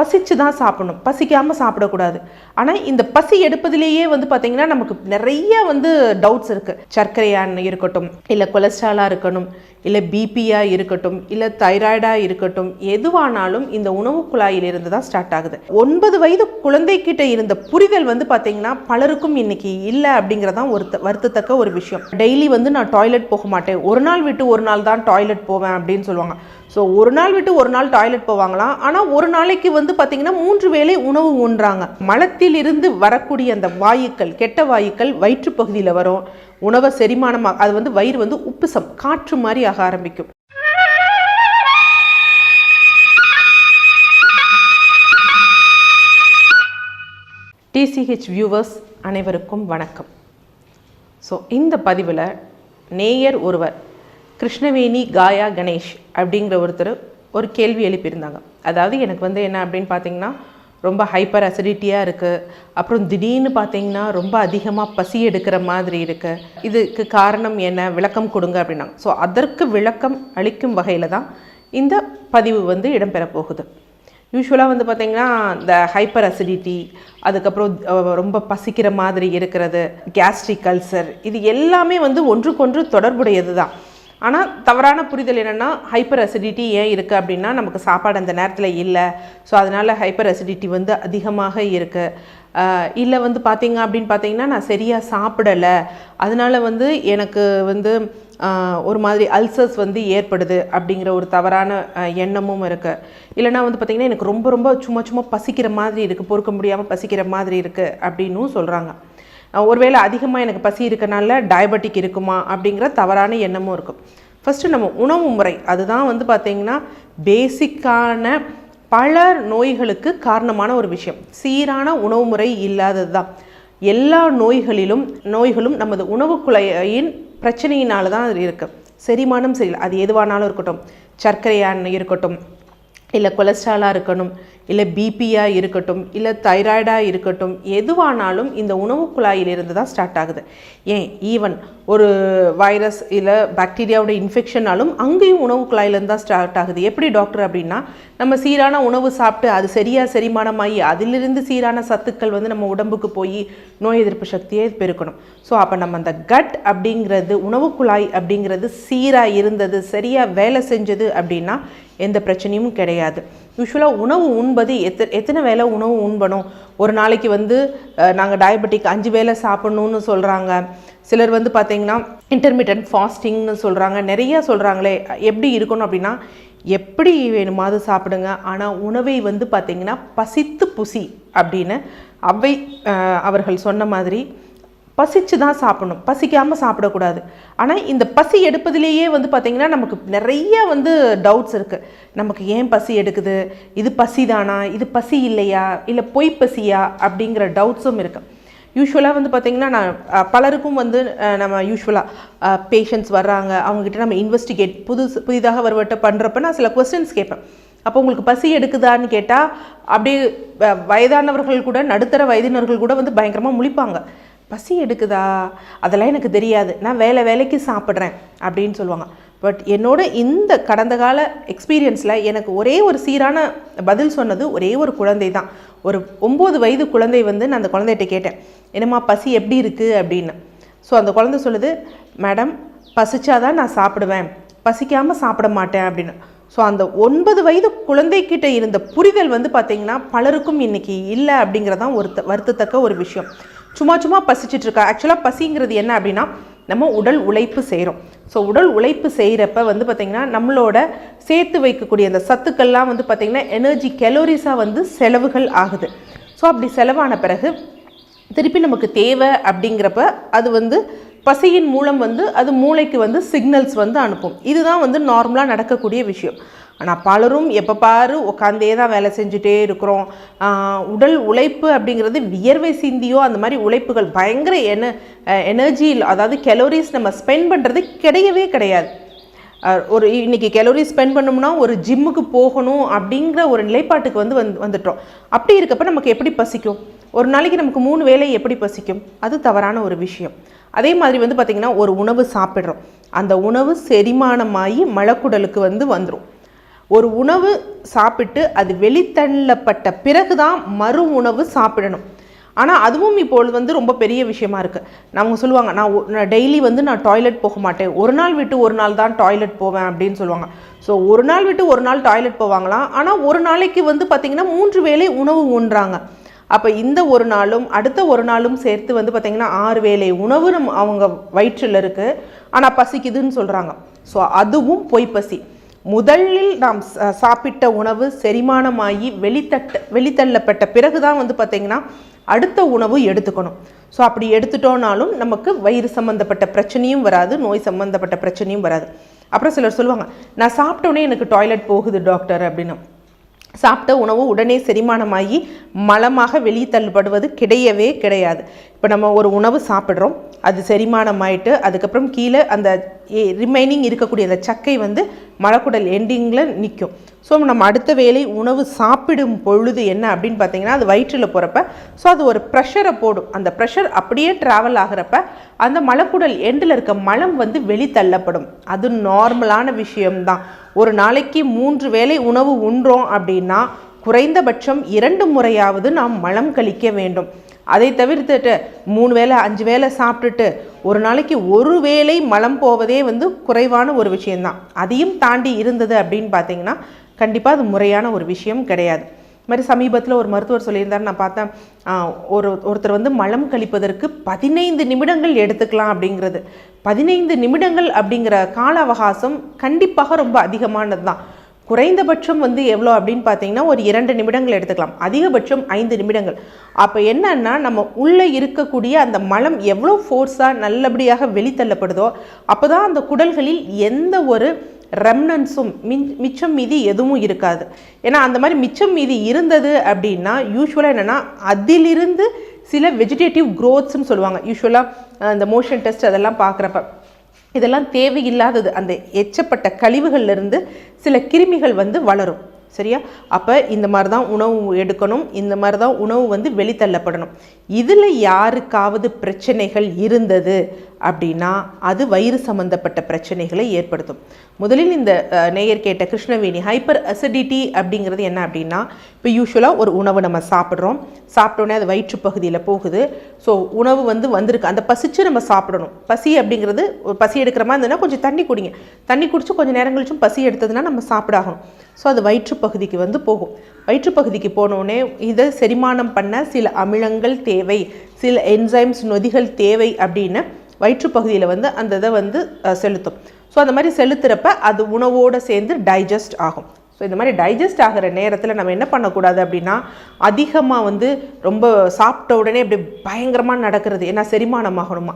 பசிச்சு தான் சாப்பிடணும். பசிக்காமல் சாப்பிடக்கூடாது. ஆனால் இந்த பசி எடுப்பதிலேயே வந்து பார்த்திங்கன்னா நமக்கு நிறைய வந்து டவுட்ஸ் இருக்குது சர்க்கரையான்னு இருக்கட்டும் இல்லை கொலஸ்ட்ராலாக இருக்கணும் இல்லை பிபியாக இருக்கட்டும் இல்லை தைராய்டாக இருக்கட்டும் எதுவானாலும் இந்த உணவு குழாயிலிருந்து தான் ஸ்டார்ட் ஆகுது. ஒன்பது வயது குழந்தைக்கிட்ட இருந்த புரிதல் வந்து பார்த்திங்கன்னா பலருக்கும் இன்னைக்கு இல்லை அப்படிங்கிறதான் ஒரு வருத்தத்தக்க ஒரு விஷயம். டெய்லி வந்து நான் டாய்லெட் போக மாட்டேன். ஒரு நாள் விட்டு ஒரு நாள் தான் டாய்லெட் போவேன் அப்படின்னு சொல்லுவாங்க. ஸோ ஒரு நாள் விட்டு ஒரு நாள் டாய்லெட் போவாங்களாம் ஆனால் ஒரு நாளைக்கு வந்து பார்த்திங்கன்னா மூன்று வேளை உணவு உண்றாங்க மலத்திலிருந்து வரக்கூடிய அந்த வாயுக்கள் கெட்ட வாயுக்கள் வயிற்று பகுதியில் வரும். உணவை செரிமானமாக அது வந்து வயிறு வந்து உப்புசம் காற்று மாதிரி ஆக ஆரம்பிக்கும். டிசிஹெச் வியூவர்ஸ் அனைவருக்கும் வணக்கம். ஸோ இந்த பதிவில் நேயர் ஒருவர் கிருஷ்ணவேணி காயா கணேஷ் அப்படிங்கிற ஒருத்தர் ஒரு கேள்வி எழுப்பியிருந்தாங்க. அதாவது எனக்கு வந்து என்ன அப்படின்னு பார்த்தீங்கன்னா ரொம்ப ஹைப்பர் அசிடிட்டியாக இருக்குது அப்புறம் திடீர்னு பார்த்தீங்கன்னா ரொம்ப அதிகமாக பசி எடுக்கிற மாதிரி இருக்குது இதுக்கு காரணம் என்ன? விளக்கம் கொடுங்க அப்படின்னாங்க ஸோ அதற்கு விளக்கம் அளிக்கும் வகையில் தான் இந்த பதிவு வந்து இடம்பெற போகுது. யூஸ்வலாக வந்து பார்த்திங்கன்னா இந்த ஹைப்பர் அசிடிட்டி அதுக்கப்புறம் ரொம்ப பசிக்கிற மாதிரி இருக்கிறது கேஸ்ட்ரிக் அல்சர் இது எல்லாமே வந்து ஒன்றுக்கொன்று தொடர்புடையது தான் ஆனால் தவறான புரிதல் என்னென்னா ஹைப்பர் அசிடிட்டி ஏன் இருக்குது அப்படின்னா நமக்கு சாப்பாடு அந்த நேரத்தில் இல்லை. ஸோ அதனால் ஹைப்பர் அசிடிட்டி வந்து அதிகமாக இருக்குது இல்லை வந்து பார்த்தீங்க அப்படின்னு பார்த்தீங்கன்னா நான் சரியாக சாப்பிடலை. அதனால் வந்து எனக்கு வந்து ஒரு மாதிரி அல்சர்ஸ் வந்து ஏற்படுது அப்படிங்கிற ஒரு தவறான எண்ணமும் இருக்குது இல்லைனா வந்து பார்த்திங்கன்னா எனக்கு ரொம்ப ரொம்ப சும்மா சும்மா பசிக்கிற மாதிரி இருக்குது பொறுக்க முடியாமல் பசிக்கிற மாதிரி இருக்குது அப்படின்னும் சொல்கிறாங்க ஒருவேளை அதிகமாக எனக்கு பசி இருக்கனால டயபெட்டிக் இருக்குமா அப்படிங்கிற தவறான எண்ணமும் இருக்கும். ஃபஸ்ட்டு நம்ம உணவு முறை அதுதான் வந்து பார்த்திங்கன்னா பேசிக்கான பல நோய்களுக்கு காரணமான ஒரு விஷயம். சீரான உணவு முறை இல்லாதது தான் எல்லா நோய்களிலும் நோய்களும் நமது உணவு குழாயின் பிரச்சனையினால தான் அது இருக்குது செரிமானம் சரியில்லை அது எதுவானாலும் இருக்கட்டும். சர்க்கரையான இருக்கட்டும் இல்லை கொலஸ்ட்ராலாக இருக்கணும் இல்லை பிபியாக இருக்கட்டும் இல்லை தைராய்டாக இருக்கட்டும் எதுவானாலும் இந்த உணவு குழாயிலிருந்து தான் ஸ்டார்ட் ஆகுது. ஏன்? ஈவன் ஒரு வைரஸ் இல்லை பாக்டீரியாவோட இன்ஃபெக்ஷனாலும் அங்கேயும் உணவு குழாயிலேருந்து தான் ஸ்டார்ட் ஆகுது. எப்படி டாக்டர் அப்படின்னா நம்ம சீரான உணவு சாப்பிட்டு அது சரியாக செரிமானமாகி அதிலிருந்து சீரான சத்துக்கள் வந்து நம்ம உடம்புக்கு போய் நோய் எதிர்ப்பு சக்தியை பெருக்கணும். ஸோ அப்போ நம்ம அந்த கட் அப்படிங்கிறது உணவு குழாய் அப்படிங்கிறது சீராக இருந்தது சரியாக வேலை செஞ்சது அப்படின்னா எந்த பிரச்சனையும் கிடையாது. யூஸ்வலாக உணவு உண்பது. எத்த எத்தனை வேளை உணவு உண்பணும்? ஒரு நாளைக்கு வந்து நாங்கள் டயபெட்டிக் அஞ்சு வேளை சாப்பிட்ணுன்னு சொல்கிறாங்க சிலர் வந்து பார்த்தீங்கன்னா இன்டர்மீடியன்ட் ஃபாஸ்டிங்னு சொல்கிறாங்க நிறையா சொல்கிறாங்களே எப்படி இருக்கணும் அப்படின்னா எப்படி வேணுமாவது சாப்பிடுங்க. ஆனால் உணவை வந்து பார்த்திங்கன்னா பசித்து புசி அப்படின்னு அவை அவர்கள் சொன்ன மாதிரி பசிச்சு தான் சாப்பிடணும். பசிக்காமல் சாப்பிடக்கூடாது. ஆனால் இந்த பசி எடுப்பதிலேயே வந்து பார்த்திங்கன்னா நமக்கு நிறைய வந்து டவுட்ஸ் இருக்குது நமக்கு ஏன் பசி எடுக்குது? இது பசி தானா இது பசி இல்லையா? இல்லை பொய் பசியா? அப்படிங்கிற டவுட்ஸும் இருக்குது யூஸ்வலாக வந்து பார்த்திங்கன்னா நான் பலருக்கும் வந்து நம்ம யூஸ்வலாக பேஷண்ட்ஸ் வர்றாங்க. அவங்ககிட்ட நம்ம இன்வெஸ்டிகேட் புதுசு புதிதாக வருவட்ட பண்ணுறப்ப நான் சில கொஸ்டின்ஸ் கேட்பேன். அப்போ உங்களுக்கு பசி எடுக்குதான்னு கேட்டால் அப்படியே வயதானவர்கள் கூட நடுத்தர வயதினர்கள் கூட வந்து பயங்கரமாக முழிப்பாங்க. பசி எடுக்குதா? அதெல்லாம் எனக்கு தெரியாது. நான் வேலை வேலைக்கு சாப்பிட்றேன் அப்படின்னு சொல்லுவாங்க. பட் என்னோட இந்த கடந்த கால எக்ஸ்பீரியன்ஸில் எனக்கு ஒரே ஒரு சீரான பதில் சொன்னது ஒரே ஒரு குழந்தை தான். ஒரு ஒம்பது வயது குழந்தை வந்து நான் அந்த குழந்தைகிட்ட கேட்டேன். என்னம்மா பசி எப்படி இருக்குது அப்படின்னு. ஸோ அந்த குழந்தை சொல்லுது மேடம் பசிச்சாதான் நான் சாப்பிடுவேன். பசிக்காமல் சாப்பிட மாட்டேன். அப்படின்னு. ஸோ அந்த ஒன்பது வயது குழந்தைக்கிட்ட இருந்த புரிதல் வந்து பார்த்திங்கன்னா பலருக்கும் இன்னைக்கு இல்லை அப்படிங்கிறதான் ஒரு வருத்தத்தக்க ஒரு விஷயம். சும்மா சும்மா பசிச்சுட்டு இருக்கா? ஆக்சுவலாக பசிங்கிறது என்ன அப்படின்னா நம்ம உடல் உழைப்பு செய்கிறோம் ஸோ உடல் உழைப்பு செய்கிறப்ப வந்து பார்த்திங்கன்னா நம்மளோட சேர்த்து வைக்கக்கூடிய அந்த சத்துக்கள்லாம் வந்து பார்த்திங்கன்னா எனர்ஜி கெலோரிஸாக வந்து செலவுகள் ஆகுது. ஸோ அப்படி செலவான பிறகு திருப்பி நமக்கு தேவை அப்படிங்கிறப்ப அது வந்து பசியின் மூலம் வந்து அது மூளைக்கு வந்து சிக்னல்ஸ் வந்து அனுப்பும். இதுதான் வந்து நார்மலாக நடக்கக்கூடிய விஷயம். ஆனால் பலரும் எப்போ பாரு உட்காந்தே தான் வேலை செஞ்சுட்டே இருக்கிறோம். உடல் உழைப்பு அப்படிங்கிறது வியர்வை சிந்தியோ அந்த மாதிரி உழைப்புகள் பயங்கர என எனர்ஜி அதாவது கெலோரிஸ் நம்ம ஸ்பெண்ட் பண்ணுறது கிடையவே கிடையாது. ஒரு இன்னைக்கு கெலோரி ஸ்பெண்ட் பண்ணோம்னா ஒரு ஜிம்முக்கு போகணும் அப்படிங்கிற ஒரு நிலைப்பாட்டுக்கு வந்து வந்து வந்துட்டோம். அப்படி இருக்கப்ப நமக்கு எப்படி பசிக்கும்? ஒரு நாளைக்கு நமக்கு மூணு வேலை எப்படி பசிக்கும்? அது தவறான ஒரு விஷயம். அதே மாதிரி வந்து பார்த்திங்கன்னா ஒரு உணவு சாப்பிட்றோம். அந்த உணவு செரிமானமாகி மலக்குடலுக்கு வந்து வந்துடும் ஒரு உணவு சாப்பிட்டு அது வெளித்தள்ளப்பட்ட பிறகு தான் மறு உணவு சாப்பிடணும். ஆனால் அதுவும் இப்பொழுது வந்து ரொம்ப பெரிய விஷயமா இருக்குது அவங்க சொல்லுவாங்க நான் ஒ- நான் டெய்லி வந்து நான் டாய்லெட் போக மாட்டேன். ஒரு நாள் விட்டு ஒரு நாள் தான் டாய்லெட் போவேன் அப்படின்னு சொல்லுவாங்க. ஸோ ஒரு நாள் விட்டு ஒரு நாள் டாய்லெட் போவாங்களாம். ஆனால் ஒரு நாளைக்கு வந்து பார்த்திங்கன்னா மூன்று வேளை உணவு உண்றாங்க அப்போ இந்த ஒரு நாளும் அடுத்த ஒரு நாளும் சேர்த்து வந்து பார்த்திங்கன்னா ஆறு வேளை உணவு நம் அவங்க வயிற்றில் இருக்குது ஆனால் பசிக்குதுன்னு சொல்கிறாங்க ஸோ அதுவும் பொய் பசி. முதலில் நாம் சாப்பிட்ட உணவு செரிமானமாகி வெளித்தட்ட வெளித்தள்ளப்பட்ட பிறகு தான் வந்து பார்த்திங்கன்னா அடுத்த உணவு எடுத்துக்கணும். ஸோ அப்படி எடுத்துட்டோனாலும் நமக்கு வயிறு சம்மந்தப்பட்ட பிரச்சனையும் வராது நோய் சம்மந்தப்பட்ட பிரச்சனையும் வராது. அப்புறம் சிலர் சொல்லுவாங்க நான் சாப்பிட்டோன்னே எனக்கு டாய்லெட் போகுது டாக்டர் அப்படின்னு. சாப்பிட்ட உணவு உடனே செரிமானமாகி மலமாக வெளியே தள்ளப்படுவது கிடையவே கிடையாது. இப்போ நம்ம ஒரு உணவு சாப்பிட்றோம் அது செரிமானமாயிட்டு அதுக்கப்புறம் கீழே அந்த ரிமைனிங் இருக்கக்கூடிய அந்த சக்கை வந்து மலக்குடல் எண்டிங்கில் நிற்கும் ஸோ நம்ம அடுத்த வேளை உணவு சாப்பிடும் பொழுது என்ன அப்படின்னு பார்த்தீங்கன்னா அது வயிற்றில் போகிறப்ப ஸோ அது ஒரு ப்ரெஷரை போடும். அந்த ப்ரெஷர் அப்படியே ட்ராவல் ஆகிறப்ப அந்த மலக்குடல் எண்டில் இருக்க மலம் வந்து வெளித்தள்ளப்படும் அது நார்மலான விஷயம்தான். ஒரு நாளைக்கு மூன்று வேளை உணவு உண்றோம் அப்படின்னா குறைந்தபட்சம் இரண்டு முறையாவது நாம் மலம் கழிக்க வேண்டும். அதை தவிர்த்துட்டு மூணு வேளை அஞ்சு வேளை சாப்பிட்டுட்டு ஒரு நாளைக்கு ஒரு வேளை மலம் போவதே வந்து குறைவான ஒரு விஷயந்தான் அதையும் தாண்டி இருந்தது அப்படின்னு பார்த்தீங்கன்னா கண்டிப்பாக அது முறையான ஒரு விஷயம் கிடையாது. இது மாதிரி சமீபத்தில் ஒரு மருத்துவர் சொல்லியிருந்தார் நான் பார்த்தேன் ஒரு ஒருத்தர் வந்து மலம் கழிப்பதற்கு பதினைந்து நிமிடங்கள் எடுத்துக்கலாம் அப்படிங்கிறது. பதினைந்து நிமிடங்கள் அப்படிங்கிற கால அவகாசம் கண்டிப்பாக ரொம்ப அதிகமானது தான் குறைந்தபட்சம் வந்து எவ்வளோ அப்படின்னு பார்த்தீங்கன்னா ஒரு இரண்டு நிமிடங்கள் எடுத்துக்கலாம். அதிகபட்சம் ஐந்து நிமிடங்கள். அப்போ என்னன்னா நம்ம உள்ளே இருக்கக்கூடிய அந்த மலம் எவ்வளோ ஃபோர்ஸாக நல்லபடியாக வெளித்தள்ளப்படுதோ அப்போ தான் அந்த குடல்களில் எந்த ஒரு ரெம்னன்ஸும் மின் மிச்சம் மீதி எதுவும் இருக்காது. ஏன்னா அந்த மாதிரி மிச்சம் மீதி இருந்தது அப்படின்னா யூஸ்வலாக என்னென்னா அதிலிருந்து சில வெஜிடேட்டிவ் க்ரோத்ஸ்னு சொல்லுவாங்க. யூஸ்வலாக அந்த மோஷன் டெஸ்ட் அதெல்லாம் பார்க்குறப்ப. இதெல்லாம் தேவையில்லாதது. அந்த எச்சப்பட்ட கழிவுகள்லேருந்து சில கிருமிகள் வந்து வளரும். சரியா? அப்போ இந்த மாதிரி தான் உணவு எடுக்கணும். இந்த மாதிரி தான் உணவு வந்து வெளித்தள்ளப்படணும். இதில் யாருக்காவது பிரச்சனைகள் இருந்தது அப்படின்னா அது வயிறு சம்மந்தப்பட்ட பிரச்சனைகளை ஏற்படுத்தும். முதலில் இந்த நேயர் கேட்ட கிருஷ்ணவேணி ஹைப்பர் அசிடிட்டி அப்படிங்கிறது என்ன அப்படின்னா இப்போ யூஸ்வலாக ஒரு உணவு நம்ம சாப்பிட்றோம். சாப்பிட்டோன்னே அது வயிற்று பகுதியில் போகுது. ஸோ உணவு வந்து வந்திருக்கு. அந்த பசிச்சு நம்ம சாப்பிடணும். பசி அப்படிங்கிறது பசி எடுக்கிற மாதிரி இருந்ததுன்னா கொஞ்சம் தண்ணி குடிங்க. தண்ணி குடிச்சு கொஞ்சம் நேரம் கழிச்சும் பசி எடுத்ததுன்னா நம்ம சாப்பிடாகணும். ஸோ அது வயிற்று பகுதிக்கு வந்து போகும். வயிற்று பகுதிக்கு போனோடனே இதை செரிமானம் பண்ண சில அமிலங்கள் தேவை. சில என்சைம்ஸ் நொதிகள் தேவை அப்படின்னு வயிற்றுப்பகுதியில் வந்து அந்த இதை வந்து செலுத்தும். ஸோ அந்த மாதிரி செலுத்துறப்ப அது உணவோடு சேர்ந்து டைஜஸ்ட் ஆகும். ஸோ இந்த மாதிரி டைஜஸ்ட் ஆகிற நேரத்தில் நம்ம என்ன பண்ணக்கூடாது அப்படின்னா அதிகமாக வந்து ரொம்ப சாப்பிட்ட உடனே அப்படி பயங்கரமாக நடக்கிறது. ஏன்னா செரிமானம் ஆகணுமா?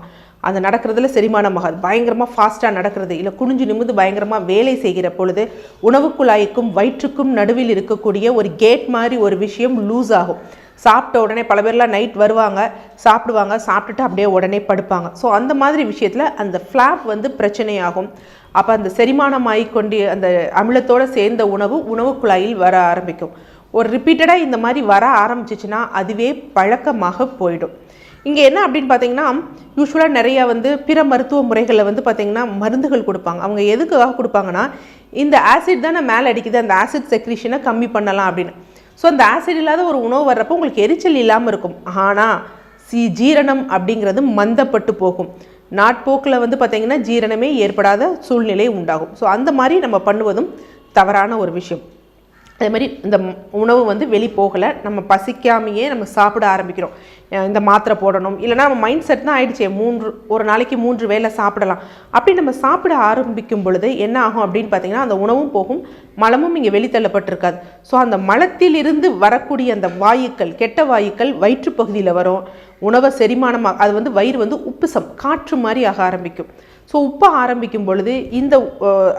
அந்த நடக்கிறதுல செரிமானம் ஆகாது பயங்கரமாக ஃபாஸ்ட்டாக நடக்கிறது. இல்லை குனிஞ்சு நிமிந்து பயங்கரமாக வேலை செய்கிற பொழுது உணவு குழாய்க்கும் வயிற்றுக்கும் நடுவில் இருக்கக்கூடிய ஒரு கேட் மாதிரி ஒரு விஷயம் லூஸ் ஆகும். சாப்பிட்ட உடனே பல பேர்லாம் நைட் வருவாங்க சாப்பிடுவாங்க சாப்பிட்டுட்டு அப்படியே உடனே படுப்பாங்க. ஸோ அந்த மாதிரி விஷயத்தில் அந்த ஃப்ளாப் வந்து பிரச்சனையாகும். அப்போ அந்த செரிமானம் ஆகிக்கொண்டு அந்த அமிலத்தோடு சேர்ந்த உணவு உணவு குழாயில் வர ஆரம்பிக்கும். ஒரு ரிப்பீட்டடாக இந்த மாதிரி வர ஆரம்பிச்சிச்சுன்னா அதுவே பழக்கமாக போயிடும். இங்கே என்ன அப்படின்னு பார்த்தீங்கன்னா யூஸ்வலாக நிறையா வந்து பிற மருத்துவ முறைகளில் வந்து பார்த்திங்கன்னா மருந்துகள் கொடுப்பாங்க. அவங்க எதுக்காக கொடுப்பாங்கன்னா இந்த ஆசிட் தானே மேலே அடிக்குது அந்த ஆசிட் செக்ரிஷனை கம்மி பண்ணலாம் அப்படின்னு. ஸோ அந்த ஆசிட் இல்லாத ஒரு உணவு வர்றப்போ உங்களுக்கு எரிச்சல் இல்லாமல் இருக்கும். ஆனால் சி ஜீரணம் அப்படிங்கிறது மந்தப்பட்டு போகும். நாட்போக்கில் வந்து பார்த்திங்கன்னா ஜீரணமே ஏற்படாத சூழ்நிலை உண்டாகும். ஸோ அந்த மாதிரி நம்ம பண்ணுவதும் தவறான ஒரு விஷயம். அதே மாதிரி இந்த உணவு வந்து வெளி போகலை நம்ம பசிக்காமையே நம்ம சாப்பிட ஆரம்பிக்கிறோம். இந்த மாத்திரை போடணும். இல்லைன்னா நம்ம மைண்ட் செட் தான் ஆகிடுச்சே மூன்று ஒரு நாளைக்கு மூன்று வேளை சாப்பிடலாம். அப்படி நம்ம சாப்பிட ஆரம்பிக்கும் பொழுது என்ன ஆகும் அப்படின்னு பார்த்தீங்கன்னா அந்த உணவும் போகும் மலமும் இங்கே வெளித்தள்ளப்பட்டிருக்காது. ஸோ அந்த மலத்திலிருந்து வரக்கூடிய அந்த வாயுக்கள் கெட்ட வாயுக்கள் வயிற்றுப்பகுதியில் வரும். உணவை செரிமானமாக அது வந்து வயிறு வந்து உப்புசம் காற்று மாதிரி ஆக ஆரம்பிக்கும். ஸோ உப்பை ஆரம்பிக்கும் பொழுது இந்த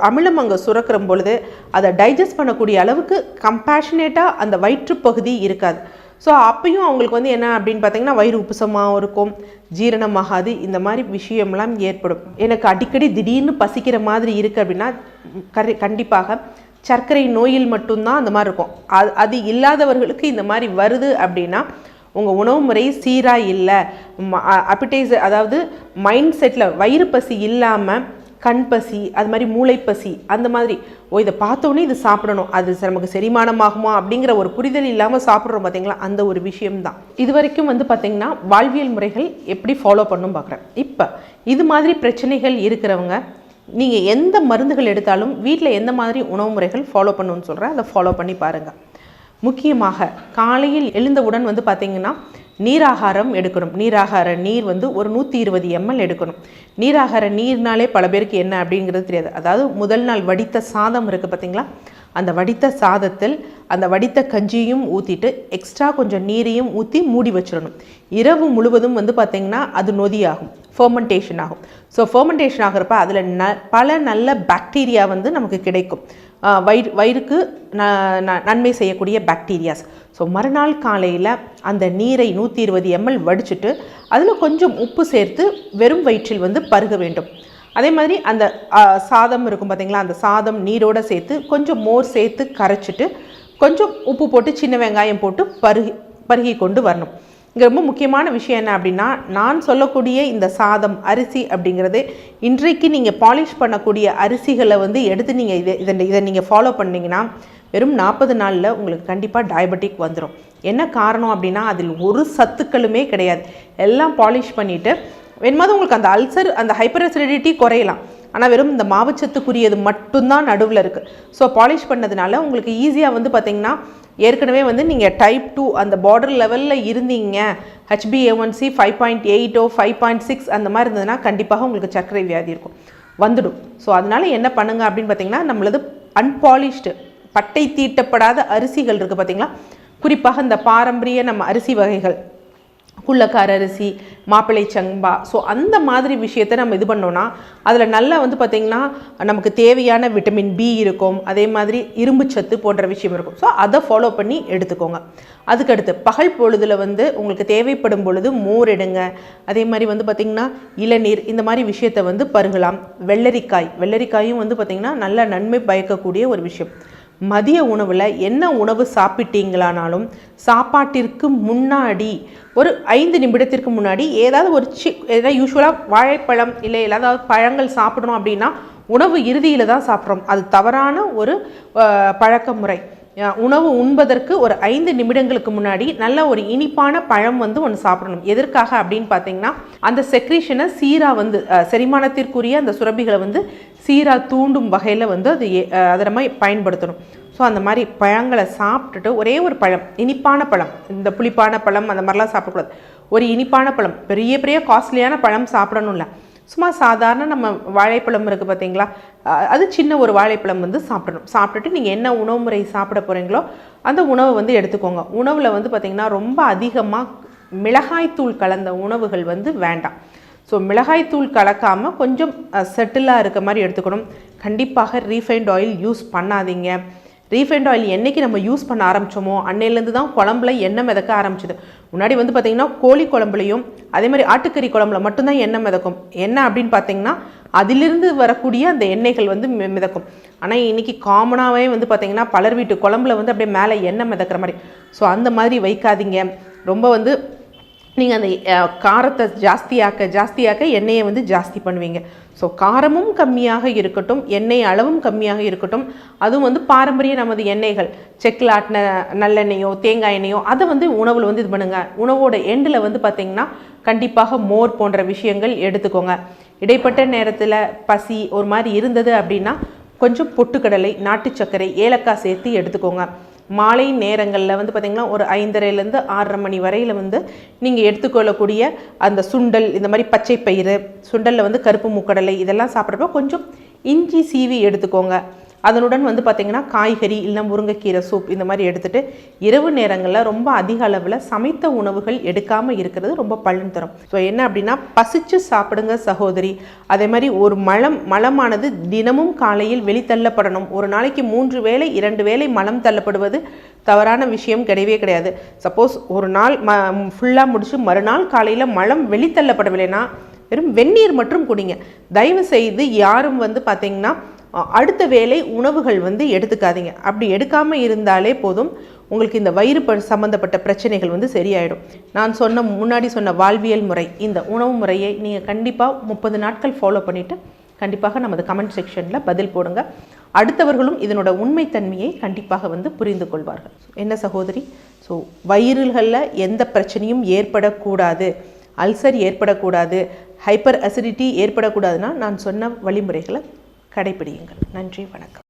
அமிலம் அங்கே சுரக்கிற பொழுது அதை டைஜஸ்ட் பண்ணக்கூடிய அளவுக்கு கம்பேஷனேட்டாக அந்த வயிற்றுப்பகுதி இருக்காது. ஸோ அப்பையும் அவங்களுக்கு வந்து என்ன அப்படின்னு பார்த்தீங்கன்னா வயிறு உப்புசமாகவும் இருக்கும் ஜீரணமாகாது இந்த மாதிரி விஷயம்லாம் ஏற்படும். எனக்கு அடிக்கடி திடீர்னு பசிக்கிற மாதிரி இருக்குது அப்படின்னா கரி கண்டிப்பாக சர்க்கரை நோயில் மட்டும்தான் அந்த மாதிரி இருக்கும். அது அது இல்லாதவர்களுக்கு இந்த மாதிரி வருது அப்படின்னா உங்கள் உணவு முறை சீராக இல்லை. அப்பிடைசர் அதாவது மைண்ட் செட்டில் வயிறு பசி இல்லாமல் கண் பசி அது மாதிரி மூளைப்பசி அந்த மாதிரி. ஓ இதை பார்த்தோன்னே இது சாப்பிடணும். அது நமக்கு செரிமானமாகுமா அப்படிங்கிற ஒரு புரிதல் இல்லாமல் சாப்பிட்றோம் பார்த்தீங்களா அந்த ஒரு விஷயம்தான். இது வரைக்கும் வந்து பார்த்தீங்கன்னா வாழ்வியல் முறைகள் எப்படி ஃபாலோ பண்ணும் பார்க்குறேன் இப்போ இது மாதிரி பிரச்சனைகள் இருக்கிறவங்க நீங்கள் எந்த மருந்துகள் எடுத்தாலும் வீட்டில் எந்த மாதிரி உணவு முறைகள் ஃபாலோ பண்ணணும்னு சொல்கிறேன் அதை ஃபாலோ பண்ணி பாருங்கள் முக்கியமாக காலையில் எழுந்தவுடன் வந்து பார்த்திங்கன்னா நீராகாரம் எடுக்கணும். நீராகார நீர் வந்து ஒரு நூற்றி இருபது எம்எல் எடுக்கணும். நீராகார நீர்னாலே பல பேருக்கு என்ன அப்படிங்கிறது தெரியாது. அதாவது முதல் நாள் வடித்த சாதம் இருக்குது பார்த்தீங்களா? அந்த வடித்த சாதத்தில் அந்த வடித்த கஞ்சியும் ஊற்றிட்டு எக்ஸ்ட்ரா கொஞ்சம் நீரையும் ஊற்றி மூடி வச்சிடணும். இரவு முழுவதும் வந்து பார்த்திங்கன்னா அது நொதியாகும். ஃபர்மெண்டேஷன் ஆகும். ஸோ ஃபர்மெண்டேஷன் ஆகிறப்ப அதில் ந பல நல்ல பாக்டீரியா வந்து நமக்கு கிடைக்கும். வயிறு வயிறுக்கு ந ந- நன்மை செய்யக்கூடிய பாக்டீரியாஸ் ஸோ மறுநாள் காலையில் அந்த நீரை நூற்றி இருபது எம்எல் வடிச்சிட்டு அதில் கொஞ்சம் உப்பு சேர்த்து வெறும் வயிற்றில் வந்து பருக வேண்டும். அதே மாதிரி அந்த சாதம் இருக்கும் பார்த்தீங்களா அந்த சாதம் நீரோடு சேர்த்து கொஞ்சம் மோர் சேர்த்து கரைச்சிட்டு கொஞ்சம் உப்பு போட்டு சின்ன வெங்காயம் போட்டு பருகி பருகி கொண்டு வரணும். இங்கே ரொம்ப முக்கியமான விஷயம் என்ன அப்படின்னா நான் சொல்லக்கூடிய இந்த சாதம் அரிசி அப்படிங்கிறது இன்றைக்கு நீங்கள் பாலிஷ் பண்ணக்கூடிய அரிசிகளை வந்து எடுத்து நீங்கள் இதை இதை இதை நீங்கள் ஃபாலோ பண்ணிங்கன்னா வெறும் நாற்பது நாளில் உங்களுக்கு கண்டிப்பாக டயபெட்டிக் வந்துடும் என்ன காரணம் அப்படின்னா அதில் ஒரு சத்துக்களுமே கிடையாது. எல்லாம் பாலிஷ் பண்ணிவிட்டு வேணுமாவது உங்களுக்கு அந்த அல்சர் அந்த ஹைப்பர் அசிடிட்டி குறையலாம். ஆனால் வெறும் இந்த மாவுச்சத்துக்குரியது மட்டும்தான் நடுவில் இருக்குது ஸோ பாலிஷ் பண்ணதுனால உங்களுக்கு ஈஸியாக வந்து பார்த்தீங்கன்னா ஏற்கனவே வந்து நீங்கள் டைப் டூ அந்த பார்டர் லெவலில் இருந்தீங்க. H B A one C five point எயிட்டோ five point six அந்த மாதிரி இருந்ததுன்னா கண்டிப்பாக உங்களுக்கு சர்க்கரை வியாதி இருக்கும். வந்துடும். ஸோ அதனால என்ன பண்ணுங்கள் அப்படின்னு பார்த்தீங்கன்னா நம்மளது அன்பாலிஷ்டு பட்டை தீட்டப்படாத அரிசிகள் இருக்குது பார்த்தீங்களா குறிப்பாக இந்த பாரம்பரிய நம்ம அரிசி வகைகள். குள்ளக்கார அரிசி மாப்பிள்ளை சம்பா. ஸோ அந்த மாதிரி விஷயத்தை நம்ம இது பண்ணோன்னா அதில் நல்லா வந்து பார்த்திங்கன்னா நமக்கு தேவையான விட்டமின் பி இருக்கும். அதே மாதிரி இரும்பு சத்து போன்ற விஷயம் இருக்கும். ஸோ அதை ஃபாலோ பண்ணி எடுத்துக்கோங்க. அதுக்கடுத்து பகல் பொழுதில் வந்து உங்களுக்கு தேவைப்படும் பொழுது மோர் எடுங்க. அதே மாதிரி வந்து பார்த்திங்கன்னா இளநீர் இந்த மாதிரி விஷயத்தை வந்து பருகலாம். வெள்ளரிக்காய். வெள்ளரிக்காயும் வந்து பார்த்திங்கன்னா நல்ல நன்மை பயக்கக்கூடிய ஒரு விஷயம். மதிய உணவில் என்ன உணவு சாப்பிட்டீங்களானாலும் சாப்பாட்டிற்கு முன்னாடி ஒரு ஐந்து நிமிடத்திற்கு முன்னாடி ஏதாவது ஒரு சி ஏதாவது யூஸ்வலாக வாழைப்பழம் இல்லை ஏதாவது பழங்கள் சாப்பிடணும் அப்படின்னா உணவு இறுதியில் தான் சாப்பிட்றோம். அது தவறான ஒரு பழக்க முறை உணவு உண்பதற்கு ஒரு ஐந்து நிமிடங்களுக்கு முன்னாடி நல்ல ஒரு இனிப்பான பழம் வந்து ஒன்று சாப்பிடணும். எதற்காக அப்படின்னு பார்த்தீங்கன்னா அந்த செக்ரீஷனை சீராக வந்து செரிமானத்திற்குரிய அந்த சுரபிகளை வந்து சீராக தூண்டும் வகையில் வந்து அது அதை நம்ம பயன்படுத்தணும். ஸோ அந்த மாதிரி பழங்களை சாப்பிட்டுட்டு ஒரே ஒரு பழம் இனிப்பான பழம். இந்த புளிப்பான பழம் அந்த மாதிரிலாம் சாப்பிடக்கூடாது. ஒரு இனிப்பான பழம் பெரிய பெரிய காஸ்ட்லியான பழம் சாப்பிடணும்ல சும்மா சாதாரண நம்ம வாழைப்பழம் இருக்குது பார்த்தீங்களா அது சின்ன ஒரு வாழைப்பழம் வந்து சாப்பிடணும். சாப்பிட்டுட்டு நீங்கள் என்ன உணவு முறை சாப்பிட போகிறீங்களோ அந்த உணவை வந்து எடுத்துக்கோங்க. உணவில் வந்து பார்த்திங்கன்னா ரொம்ப அதிகமாக மிளகாய்த்தூள் கலந்த உணவுகள் வந்து வேண்டாம். ஸோ மிளகாய்த்தூள் கலக்காமல் கொஞ்சம் செட்டிலாக இருக்க மாதிரி எடுத்துக்கணும். கண்டிப்பாக ரீஃபைண்ட் ஆயில் யூஸ் பண்ணாதீங்க. ரீஃபைண்ட் ஆயில் என்றைக்கு நம்ம யூஸ் பண்ண ஆரம்பிச்சோமோ அன்னையிலேருந்து தான் குழம்புல எண்ணெய் மிதக்க ஆரம்பிச்சது. முன்னாடி வந்து பார்த்திங்கன்னா கோழி குழம்புலையும் அதே மாதிரி ஆட்டுக்கறி குழம்புல மட்டும்தான் எண்ணெய் மிதக்கும். என்ன அப்படின்னு பார்த்தீங்கன்னா அதிலிருந்து வரக்கூடிய அந்த எண்ணெய்கள் வந்து மி- மிதக்கும். ஆனால் இன்னைக்கு காமனாகவே வந்து பார்த்திங்கன்னா பலர் வீட்டு குழம்புல வந்து அப்படியே மேலே எண்ணெய் மிதக்கிற மாதிரி. ஸோ அந்த மாதிரி வைக்காதீங்க. ரொம்ப வந்து நீங்கள் அந்த காரத்தை ஜாஸ்தியாக்க ஜாஸ்தியாக்க எண்ணெயை வந்து ஜாஸ்தி பண்ணுவீங்க. ஸோ காரமும் கம்மியாக இருக்கட்டும் எண்ணெய் அளவும் கம்மியாக இருக்கட்டும் அதுவும் வந்து பாரம்பரிய நமது எண்ணெய்கள். செக்கில் ஆட்டின நல்லெண்ணெயோ தேங்காய் எண்ணெயோ அதை வந்து உணவில் வந்து இது பண்ணுங்கள் உணவோட எண்டில் வந்து பார்த்தீங்கன்னா கண்டிப்பாக மோர் போன்ற விஷயங்கள் எடுத்துக்கோங்க. இடைப்பட்ட நேரத்தில் பசி ஒரு மாதிரி இருந்தது அப்படின்னா கொஞ்சம் பொட்டுக்கடலை நாட்டு சர்க்கரை ஏலக்காய் சேர்த்து எடுத்துக்கோங்க. மாலை நேரங்களில் வந்து பார்த்திங்கன்னா ஒரு ஐந்தரைலேருந்து ஆறரை மணி வரையில் வந்து நீங்கள் எடுத்துக்கொள்ளக்கூடிய அந்த சுண்டல் இந்த மாதிரி பச்சை பயிறு சுண்டலில் வந்து கருப்பு முக்கடலை இதெல்லாம் சாப்பிட்றப்ப கொஞ்சம் இஞ்சி சீவி எடுத்துக்கோங்க. அதனுடன் வந்து பார்த்திங்கன்னா காய்கறி இல்லை முருங்கைக்கீரை சூப் இந்த மாதிரி எடுத்துகிட்டு இரவு நேரங்களில் ரொம்ப அதிக அளவில் சமைத்த உணவுகள் எடுக்காமல் இருக்கிறது ரொம்ப பலன் தரும். ஸோ என்ன அப்படின்னா பசிச்சு சாப்பிடுங்க சகோதரி. அதே மாதிரி ஒரு மலம் மலமானது தினமும் காலையில் வெளித்தள்ளப்படணும் ஒரு நாளைக்கு மூன்று வேளை இரண்டு வேளை மலம் தள்ளப்படுவது தவறான விஷயம் கிடையவே கிடையாது. சப்போஸ் ஒரு நாள் ம ஃபுல்லாக முடிச்சு மறுநாள் காலையில் மலம் வெளித்தள்ளப்படவில்லைன்னா வெறும் வெந்நீர் மட்டும் குடிங்க. தயவு செய்து யாரும் வந்து பார்த்தீங்கன்னா அடுத்த வேலை உணவுகள் வந்து எடுத்துக்காதீங்க. அப்படி எடுக்காமல் இருந்தாலே போதும் உங்களுக்கு இந்த வயிறு ப சம்மந்தப்பட்ட பிரச்சனைகள் வந்து சரியாயிடும். நான் சொன்ன முன்னாடி சொன்ன வாழ்வியல் முறை இந்த உணவு முறையை நீங்கள் கண்டிப்பாக முப்பது நாட்கள் ஃபாலோ பண்ணிவிட்டு கண்டிப்பாக நமது கமெண்ட் செக்ஷனில் பதில் போடுங்க. அடுத்தவர்களும் இதனோட உண்மைத்தன்மையை கண்டிப்பாக வந்து புரிந்து கொள்வார்கள். என்ன சகோதரி? ஸோ வயிறுகளில் எந்த பிரச்சனையும் ஏற்படக்கூடாது. அல்சர் ஏற்படக்கூடாது. ஹைப்பர் அசிடிட்டி ஏற்படக்கூடாதுன்னா நான் சொன்ன வழிமுறைகளை கடைபிடியுங்கள். நன்றி வணக்கம்.